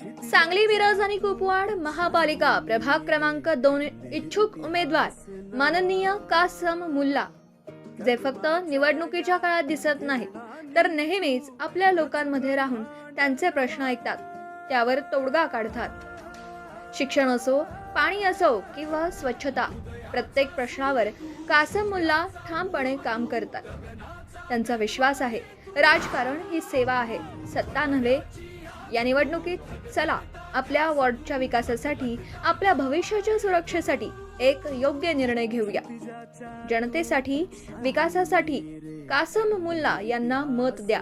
सांगली मिरज आणि कुपवाड महापालिका प्रभाग क्रमांक दोन इच्छुक उमेदवार माननीय कासम मुल्ला. जे फक्त निवडणुकीच्या काळात दिसत नाहीत तर नेहमीच आपल्या लोकांमध्ये राहून त्यांचे प्रश्न ऐकतात. त्यावर तोडगा काढतात. शिक्षण असो पाणी असो किंवा स्वच्छता प्रत्येक प्रश्नावर कासम मुल्ला ठामपणे काम करतात. त्यांचा विश्वास आहे. राजकारण ही सेवा आहे. सत्ता नव्हे या निवडणुकीत चला आपल्या वॉर्डच्या विकासासाठी आपल्या भविष्याच्या सुरक्षेसाठी एक योग्य निर्णय घेऊया. जनतेसाठी विकासासाठी कासम मुल्ला यांना मत द्या.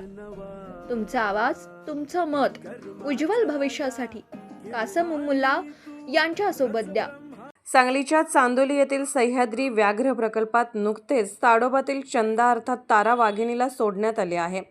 तुमचा आवाज तुमचं मत उज्ज्वल भविष्यासाठी कासम मुल्ला यांच्या सोबत द्या. सांगलीच्या चांदोली येथील सह्याद्री व्याघ्र प्रकल्पात नुकतेच ताडोबातील चंदा अर्थात तारा वाघिणीला सोडण्यात आले आहे.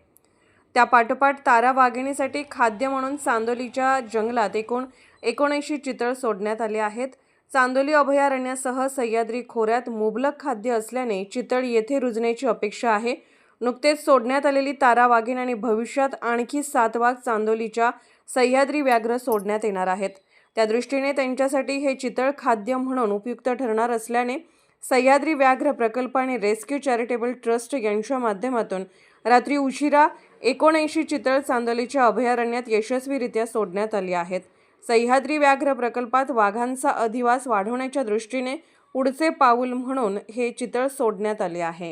त्या पाठोपाठ तारा वाघिणीसाठी खाद्य म्हणून चांदोलीच्या जंगलात एकूण एकोणऐंशी चितळ सोडण्यात आले आहेत. चांदोली अभयारण्यासह सह्याद्री खोऱ्यात मुबलक खाद्य असल्याने चितळ येथे रुजण्याची अपेक्षा आहे. नुकतेच सोडण्यात आलेली तारा वाघीण आणि भविष्यात आणखी सात वाघ चांदोलीच्या सह्याद्री व्याघ्र सोडण्यात येणार आहेत. त्या दृष्टीने त्यांच्यासाठी हे चितळ खाद्य म्हणून उपयुक्त ठरणार असल्याने सह्याद्री व्याघ्र प्रकल्प आणि रेस्क्यू चॅरिटेबल ट्रस्ट यांच्या माध्यमातून रात्री उशिरा एकोणऐंशी चितळ चांदोलीच्या अभयारण्यात यशस्वीरित्या सोडण्यात आली आहेत. सह्याद्री व्याघ्र प्रकल्पात वाघांचा अधिवास वाढवण्याच्या दृष्टीने पुढचे पाऊल म्हणून हे चितळ सोडण्यात आले आहे.